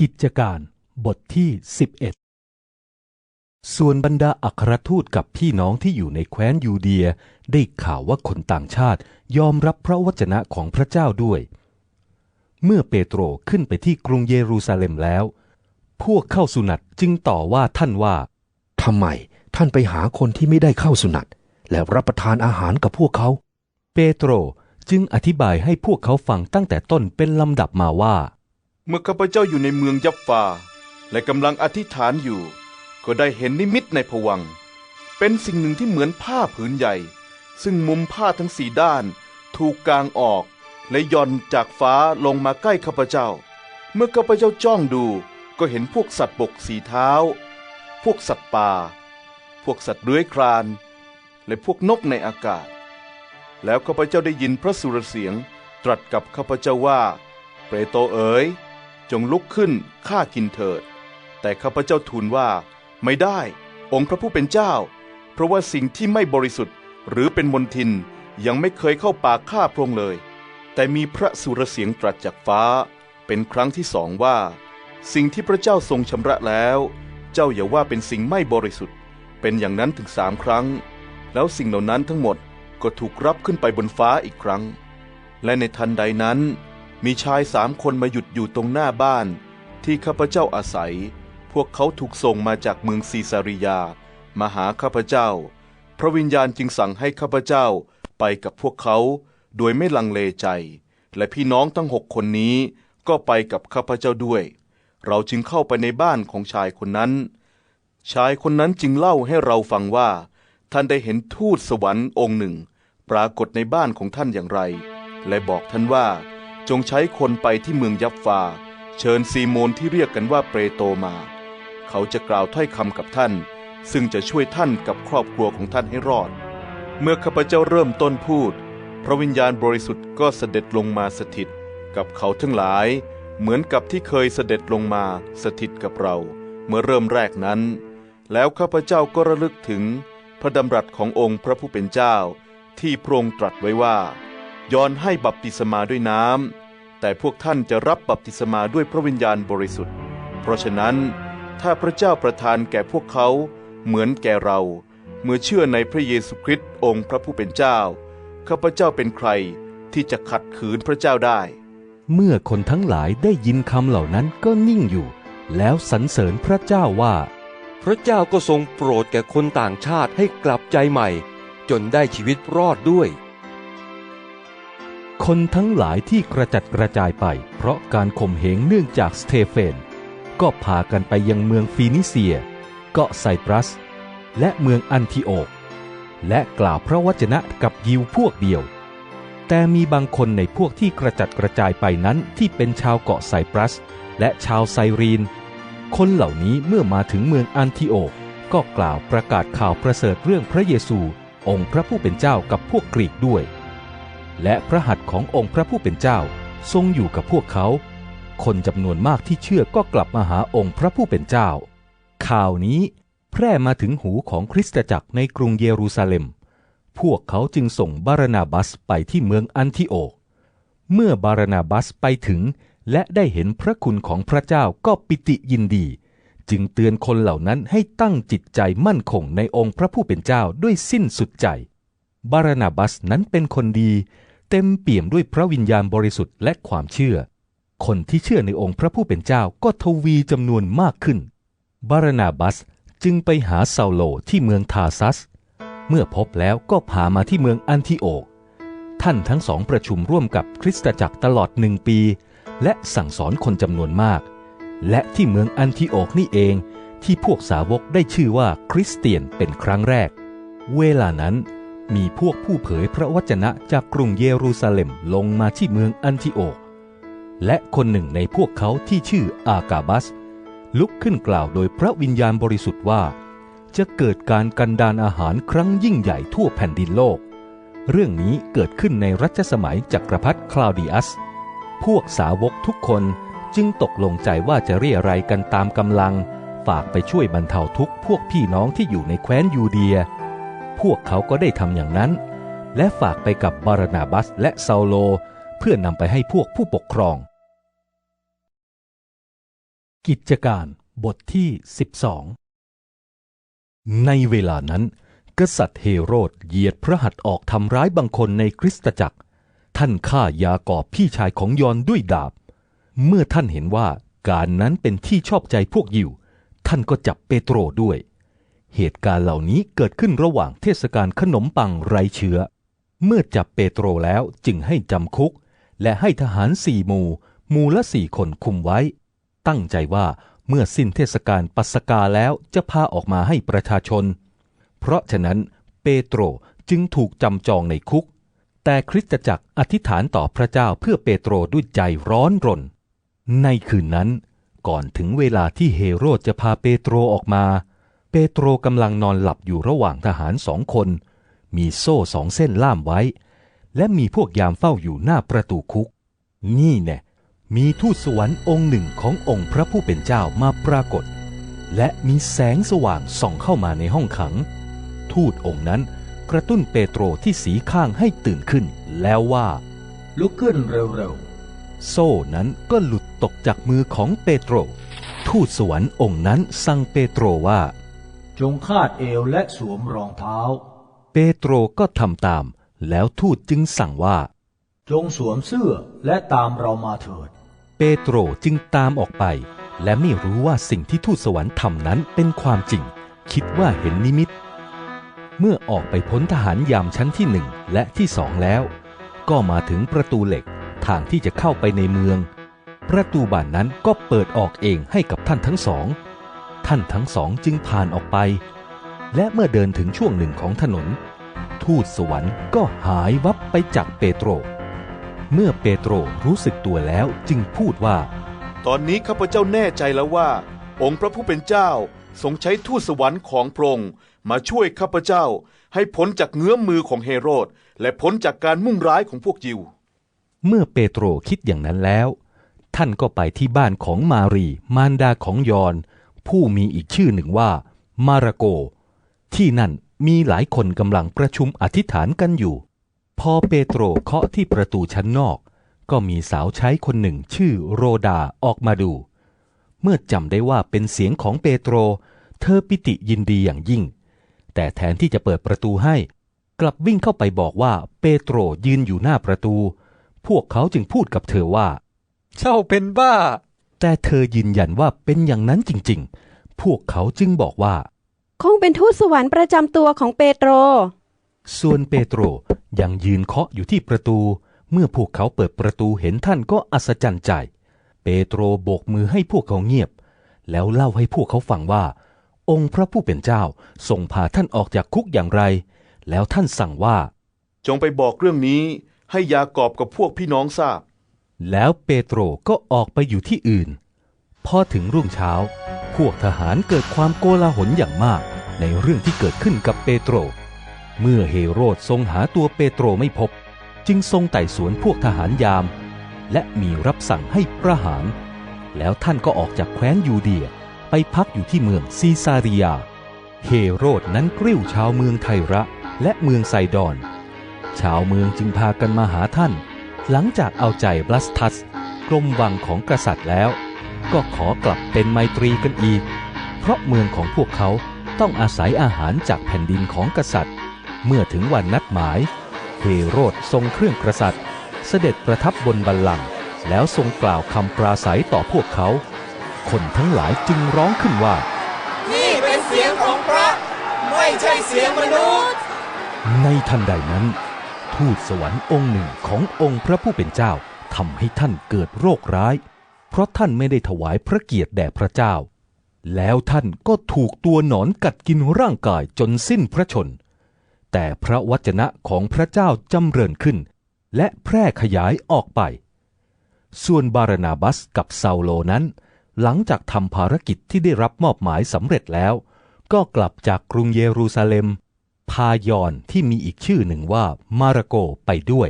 กิจการบทที่ 11 ส่วนบรรดาอัครทูตกับพี่น้องที่อยู่ในแคว้นยูเดีย ได้ข่าวว่าคนต่างชาติยอมรับพระวจนะของพระเจ้าด้วย เมื่อเปโตรขึ้นไปที่กรุงเยรูซาเล็มแล้ว พวกเข้าสุนัตจึงต่อว่าท่านว่าทำไมท่านไปหาคนที่ไม่ได้เข้าสุนัตและรับประทานอาหารกับพวกเขา เปโตรจึงอธิบายให้พวกเขาฟังตั้งแต่ต้นเป็นลำดับมาว่า เมื่อข้าพเจ้าอยู่ในเมืองยับฟาและกำลังอธิษฐานอยู่ ก็ได้เห็นนิมิตในผวัง เป็นสิ่งหนึ่งที่เหมือนผ้าผืนใหญ่ ซึ่งมุมผ้าทั้งสี่ด้าน ถูกกางออก และย่อนจากฟ้าลงมาใกล้ข้าพเจ้า เมื่อข้าพเจ้าจ้องดูก็เห็นพวกสัตว์บกสีเท้า พวกสัตว์ป่า พวกสัตว์เลื้อยคลาน และพวกนกในอากาศ แล้วข้าพเจ้าได้ยินพระสุรเสียง ตรัสกับข้าพเจ้าว่า เปรโตเอ๋ย จงลุกขึ้นฆ่ากินเถิด แต่ข้าพเจ้าทูลว่า ไม่ได้องค์พระผู้เป็นเจ้า เพราะว่าสิ่งที่ไม่บริสุทธิ์หรือเป็นมนทินยังไม่เคยเข้าปากข้าพระองค์เลย แต่มีพระสุรเสียงตรัสจากฟ้า เป็นครั้งที่สองว่า สิ่งที่พระเจ้าทรงชำระแล้ว เจ้าอย่าว่าเป็นสิ่งไม่บริสุทธิ์ เป็นอย่างนั้นถึงสามครั้ง แล้วสิ่งเหล่านั้นทั้งหมดก็ถูกรับขึ้นไปบนฟ้าอีกครั้ง และในทันใดนั้น มีชายสามคนมาหยุดอยู่ตรงหน้าบ้านที่ข้าพเจ้าอาศัย พวกเขาถูกส่งมาจากเมืองซีซาริยา มาหาข้าพเจ้า พระวิญญาณจึงสั่งให้ข้าพเจ้าไปกับพวกเขา โดยไม่ลังเลใจ และพี่น้องทั้งหกคนนี้ก็ไปกับข้าพเจ้าด้วย เราจึงเข้าไปในบ้านของชายคนนั้น ชายคนนั้นจึงเล่าให้เราฟังว่า ท่านได้เห็นทูตสวรรค์องค์หนึ่ง ปรากฏในบ้านของท่านอย่างไร และบอกท่านว่า จงใช้คนไปที่เมืองยับฟา เชิญซีโมนที่เรียกกันว่าเปโตรมา เขาจะกล่าวถ้อยคำกับท่าน ซึ่งจะช่วยท่านกับครอบครัวของท่านให้รอด เมื่อข้าพเจ้าเริ่มต้นพูด พระวิญญาณบริสุทธิ์ก็เสด็จลงมาสถิต กับเขาทั้งหลาย เหมือนกับที่เคยเสด็จลงมาสถิตกับเรา เมื่อเริ่มแรกนั้น แล้วข้าพเจ้าก็ระลึกถึงพระดำรัสขององค์พระผู้เป็นเจ้า ที่พระองค์ตรัสไว้ว่า ยอนให้บัพติศมาด้วยน้ำ แต่พวกท่านจะรับบัพติศมาด้วยพระวิญญาณบริสุทธิ์ เพราะฉะนั้น ถ้าพระเจ้าประทานแก่พวกเขาเหมือนแก่เรา เมื่อเชื่อในพระเยซูคริสต์องค์พระผู้เป็นเจ้า ข้าพเจ้าเป็นใครที่จะขัดขืนพระเจ้าได้ เมื่อคนทั้งหลายได้ยินคำเหล่านั้นก็นิ่งอยู่ แล้วสรรเสริญพระเจ้าว่า พระเจ้าก็ทรงโปรดแก่คนต่างชาติให้กลับใจใหม่ จนได้ชีวิตรอดด้วย คนทั้งหลายที่กระจัดกระจายไป เพราะการข่มเหงเนื่องจากสเตเฟน ก็พากันไปยังเมืองฟีนิเซีย เกาะไซปรัส และเมืองอันทิโอก และกล่าวพระวจนะกับยิวพวกเดียว แต่มีบางคนในพวกที่กระจัดกระจายไปนั้นที่เป็นชาวเกาะไซปรัส และชาวไซรีน คนเหล่านี้เมื่อมาถึงเมืองอันทิโอกก็กล่าวประกาศข่าวประเสริฐเรื่องพระเยซู องค์พระผู้เป็นเจ้ากับพวกกรีกด้วย และพระหัตถ์ขององค์พระผู้เป็นเจ้าทรงอยู่กับพวกเขา คนจำนวนมากที่เชื่อก็กลับมาหาองค์พระผู้เป็นเจ้า ข่าวนี้แพร่มาถึงหูของคริสตจักรในกรุงเยรูซาเล็ม พวกเขาจึงส่งบารนาบัสไปที่เมืองอันทิโอก เมื่อบารนาบัสไปถึงและได้เห็นพระคุณของพระเจ้าก็ปิติยินดี จึงเตือนคนเหล่านั้นให้ตั้งจิตใจมั่นคงในองค์พระผู้เป็นเจ้าด้วยสิ้นสุดใจ บารนาบัสนั้นเป็นคนดี เต็มเปี่ยมด้วยพระวิญญาณบริสุทธิ์และความเชื่อ คนที่เชื่อในองค์พระผู้เป็นเจ้าก็ทวีจำนวนมากขึ้น บารานาบัสจึงไปหาซาโลที่เมืองทาซัส เมื่อพบแล้วก็พามาที่เมืองอันทิโอก ท่านทั้งสองประชุมร่วมกับคริสตจักรตลอดหนึ่งปี และสั่งสอนคนจำนวนมาก และที่เมืองอันทิโอกนี่เองที่พวกสาวกได้ชื่อว่าคริสเตียนเป็นครั้งแรก เวลานั้น มีพวกผู้เผยพระวจนะจากกรุงเยรูซาเล็มลงมาที่เมืองอันทิโอก และคนหนึ่งในพวกเขาที่ชื่ออากาบัส ลุกขึ้นกล่าวโดยพระวิญญาณบริสุทธิ์ว่า จะเกิดการกันดานอาหารครั้งยิ่งใหญ่ทั่วแผ่นดินโลก เรื่องนี้เกิดขึ้นในรัชสมัยจักรพรรดิคลาวดิอัส พวกสาวกทุกคนจึงตกลงใจว่าจะเรียอะไรยกันตามกำลัง ฝากไปช่วยบรรเทาทุกข์พวกพี่น้องที่อยู่ในแคว้นยูเดีย พวกเขาก็ได้ทำอย่างนั้น และฝากไปกับบารานาบัสและซาโล เพื่อนำไปให้พวกผู้ปกครอง กิจการบทที่ 12 ในเวลานั้น กษัตริย์เฮโรดเหยียดพระหัตถ์ออกทำร้ายบางคนในคริสตจักร ท่านฆ่ายากอบพี่ชายของยอนด้วยดาบ เมื่อท่านเห็นว่าการนั้นเป็นที่ชอบใจพวกยิว ท่านก็จับเปโตรด้วย เหตุการณ์เหล่านี้เกิดขึ้นระหว่างเทศกาลขนมปังไร้เชื้อ เมื่อจับเปโตรแล้วจึงให้จำคุก และให้ทหารสี่หมู่ หมู่ละสี่คนคุมไว้ ตั้งใจว่าเมื่อสิ้นเทศกาลปัสกาแล้วจะพาออกมาให้ประชาชน เพราะฉะนั้นเปโตรจึงถูกจำจองในคุก แต่คริสตจักรอธิษฐานต่อพระเจ้าเพื่อเปโตรด้วยใจร้อนรน ในคืนนั้น ก่อนถึงเวลาที่เฮโรดจะพาเปโตรออกมา เปโตรกำลังนอนหลับอยู่ระหว่างทหารสองคน มีโซ่สองเส้นล่ามไว้ และมีพวกยามเฝ้าอยู่หน้าประตูคุก นี่แน่มีทูตสวรรค์องค์หนึ่งขององค์พระผู้เป็นเจ้ามาปรากฏ และมีแสงสว่างส่องเข้ามาในห้องขัง ทูตองค์นั้นกระตุ้นเปโตรที่สีข้างให้ตื่นขึ้น แล้วว่า ลุกขึ้นเร็วโซ่นั้นก็หลุดตกจากมือของเปโตร ทูตสวรรค์องค์นั้นสั่งเปโตรว่าๆ จงคาดเอวและสวมรองเท้า เปโตรก็ทำตาม แล้วทูตจึงสั่งว่า จงสวมเสื้อและตามเรามาเถิด เปโตรจึงตามออกไป และไม่รู้ว่าสิ่งที่ทูตสวรรค์ทำนั้นเป็นความจริง คิดว่าเห็นนิมิต เมื่อออกไปพ้นทหารยามชั้นที่หนึ่งและที่สองแล้ว ก็มาถึงประตูเหล็กทางที่จะเข้าไปในเมือง ประตูบานนั้นก็เปิดออกเองให้กับท่านทั้งสอง ท่านทั้งสองจึงผ่านออกไป และเมื่อเดินถึงช่วงหนึ่งของถนน ทูตสวรรค์ก็หายวับไปจากเปโตร เมื่อเปโตรรู้สึกตัวแล้วจึงพูดว่า ตอนนี้ข้าพเจ้าแน่ใจแล้วว่า องค์พระผู้เป็นเจ้าทรงใช้ทูตสวรรค์ของพระองค์มาช่วยข้าพเจ้าให้พ้นจากเงื้อมมือของเฮโรด และพ้นจากการมุ่งร้ายของพวกยิว เมื่อเปโตรคิดอย่างนั้นแล้ว ท่านก็ไปที่บ้านของมารีมารดาของยอน ผู้มีอีกชื่อหนึ่งว่ามาระโก ที่นั่นมีหลายคนกำลังประชุมอธิษฐานกันอยู่ พอเปโตรเคาะที่ประตูชั้นนอก ก็มีสาวใช้คนหนึ่งชื่อโรดาออกมาดู เมื่อจำได้ว่าเป็นเสียงของเปโตร เธอปิติยินดีอย่างยิ่ง แต่แทนที่จะเปิดประตูให้ กลับวิ่งเข้าไปบอกว่าเปโตรยืนอยู่หน้าประตู พวกเขาจึงพูดกับเธอว่า เจ้าเป็นบ้า แต่เธอยืนยันว่าเป็นอย่างนั้นจริงๆ พวกเขาจึงบอกว่า คงเป็นทูตสวรรค์ประจำตัวของเปโตร ส่วนเปโตรยังยืนเคาะอยู่ที่ประตู เมื่อพวกเขาเปิดประตูเห็นท่านก็อัศจรรย์ใจ เปโตรโบกมือให้พวกเขาเงียบ แล้วเล่าให้พวกเขาฟังว่า องค์พระผู้เป็นเจ้าทรงพาท่านออกจากคุกอย่างไร แล้วท่านสั่งว่า จงไปบอกเรื่องนี้ให้ยากอบกับพวกพี่น้องทราบ แล้วเปโตรก็ออกไปอยู่ที่อื่น พอถึงรุ่งเช้า พวกทหารเกิดความโกลาหลอย่างมากในเรื่องที่เกิดขึ้นกับเปโตร เมื่อเฮโรดทรงหาตัวเปโตรไม่พบ จึงทรงไต่สวนพวกทหารยาม และมีรับสั่งให้ประหาร แล้วท่านก็ออกจากแคว้นยูเดียไปพักอยู่ที่เมืองซีซาริยา เฮโรดนั้นกริ้วชาวเมืองไทระและเมืองไซดอน ชาวเมืองจึงพากันมาหาท่าน หลังจากเอาใจบลัสทัสกรมวังของกษัตริย์แล้ว ก็ขอกลับเป็นไมตรีกันอีก เพราะเมืองของพวกเขาต้องอาศัยอาหารจากแผ่นดินของกษัตริย์ เมื่อถึงวันนัดหมาย เฮโรดทรงเครื่องกษัตริย์ เสด็จประทับบนบัลลังก์แล้วทรงกล่าวคำปราศัยต่อพวกเขา คนทั้งหลายจึงร้องขึ้นว่า นี่เป็นเสียงของพระ ไม่ใช่เสียงมนุษย์ ในทันใดนั้น ทูตสวรรค์องค์หนึ่งขององค์พระผู้เป็นเจ้าทำให้ท่านเกิดโรคร้าย เพราะท่านไม่ได้ถวายพระเกียรติแด่พระเจ้า แล้วท่านก็ถูกตัวหนอนกัดกินร่างกายจนสิ้นพระชน แต่พระวจนะของพระเจ้าจำเริญขึ้น และแพร่ขยายออกไป ส่วนบารานาบัสกับซาโลนั้น หลังจากทำภารกิจที่ได้รับมอบหมายสำเร็จแล้ว ก็กลับจากกรุงเยรูซาเล็ม พายอนที่มีอีกชื่อหนึ่งว่ามาระโกไปด้วย